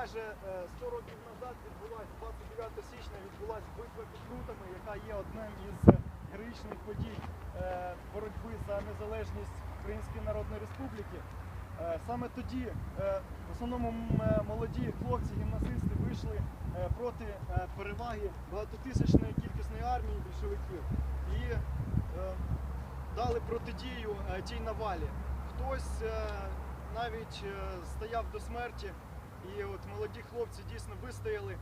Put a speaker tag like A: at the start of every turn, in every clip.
A: майже е, 100 років назад відбулася 29 січня відбулася битва під Крутами, яка є одним із е, героїчних подій е, боротьби за незалежність Української Народної Республіки. Е, Саме тоді е, в основному е, молоді хлопці, гімназисти вийшли е, проти е, переваги багатотисячної кількісної армії більшовиків і е, дали протидію е, тій навалі. Хтось е, навіть е, стояв до смерті, і от молоді хлопці дійсно вистояли.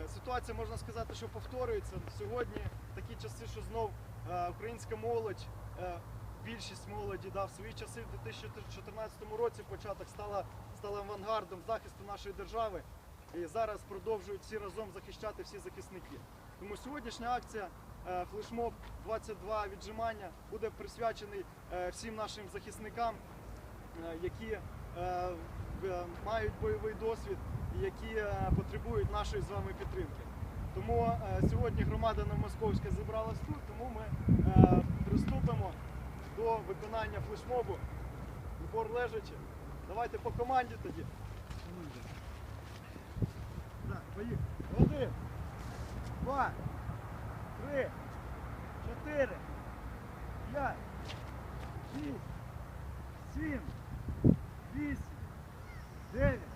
A: Е, Ситуація можна сказати, що повторюється. Сьогодні такі часи, що знов е, українська молодь, е, більшість молоді да, в свої часи в 2014 році початок стала, стала авангардом захисту нашої держави. І зараз продовжують всі разом захищати всі захисники. Тому сьогоднішня акція флешмоб 22 віджимання буде присвячений всім нашим захисникам, які мають бойовий досвід і які е, потребують нашої з вами підтримки. Тому е, сьогодні громада Новомосковська зібралась тут, тому ми е, приступимо до виконання флешмобу. Збор лежачи. Давайте по команді тоді. Так, поїхали. Один, два, три, чотири, п'ять, шість, сім, Девять.